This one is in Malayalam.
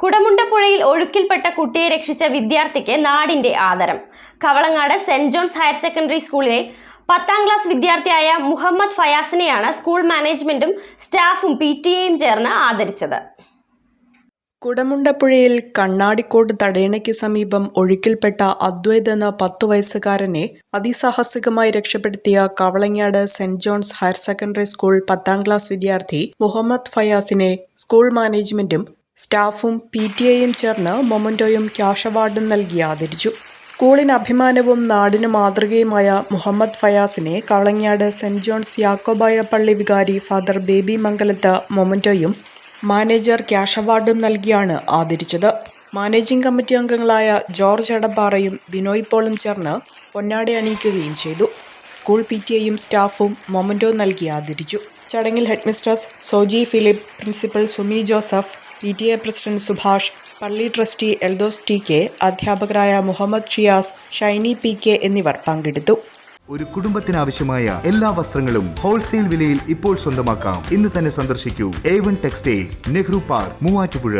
കുടമുണ്ടപ്പുഴയിൽ ഒഴുക്കിൽപ്പെട്ട കുട്ടിയെ രക്ഷിച്ച വിദ്യാർത്ഥിക്ക് നാടിന്റെ ആദരം. Kavalangad Saint John's higher secondary സ്കൂളിലെ പത്താം ക്ലാസ് വിദ്യാർത്ഥിയായ മുഹമ്മദ് ഫയാസിനെയാണ് സ്കൂൾ മാനേജ്മെന്റും സ്റ്റാഫും പി ടി എയും ചേർന്ന് ആദരിച്ചത്. കുടമുണ്ടപ്പുഴയിൽ കണ്ണാടിക്കോട് തടയണയ്ക്ക് സമീപം ഒഴുക്കിൽപ്പെട്ട അദ്വൈത് എന്ന പത്തു വയസ്സുകാരനെ അതിസാഹസികമായി രക്ഷപ്പെടുത്തിയ Kavalangad Saint John's higher secondary school പത്താം ക്ലാസ് വിദ്യാർത്ഥി മുഹമ്മദ് ഫയാസിനെ സ്കൂൾ മാനേജ്മെന്റും സ്റ്റാഫും പി ടി എയും ചേർന്ന് മൊമന്റോയും ക്യാഷ് അവാർഡും നൽകി ആദരിച്ചു. സ്കൂളിന് അഭിമാനവും നാടിന് മാതൃകയുമായ മുഹമ്മദ് ഫയാസിനെ കവളങ്ങാട് സെന്റ് ജോൺസ് യാക്കോബായ പള്ളി വികാരി ഫാദർ ബേബി മംഗലത്ത് മൊമന്റോയും മാനേജർ ക്യാഷ് അവാർഡും നൽകിയാണ് ആദരിച്ചത്. മാനേജിംഗ് കമ്മിറ്റി അംഗങ്ങളായ ജോർജ് എടപ്പാറയും ബിനോയ് പോളും ചേർന്ന് പൊന്നാട അണിയിക്കുകയും ചെയ്തു. സ്കൂൾ പി ടി എയും സ്റ്റാഫും മൊമന്റോ നൽകി ആദരിച്ചു. ചടങ്ങിൽ headmistress Soji Philip principal Sumi Joseph P T A president Subhash പള്ളി ട്രസ്റ്റി എൽദോസ് ടി കെ അധ്യാപകരായ മുഹമ്മദ് ഷിയാസ് ഷൈനി പി കെ എന്നിവർ പങ്കെടുത്തു. ഒരു കുടുംബത്തിനാവശ്യമായ എല്ലാ വസ്ത്രങ്ങളും ഹോൾസെയിൽ വിലയിൽ ഇപ്പോൾ സ്വന്തമാക്കാം. ഇന്ന് തന്നെ സന്ദർശിക്കൂ. A one textiles Nehru park Muvattupuzha.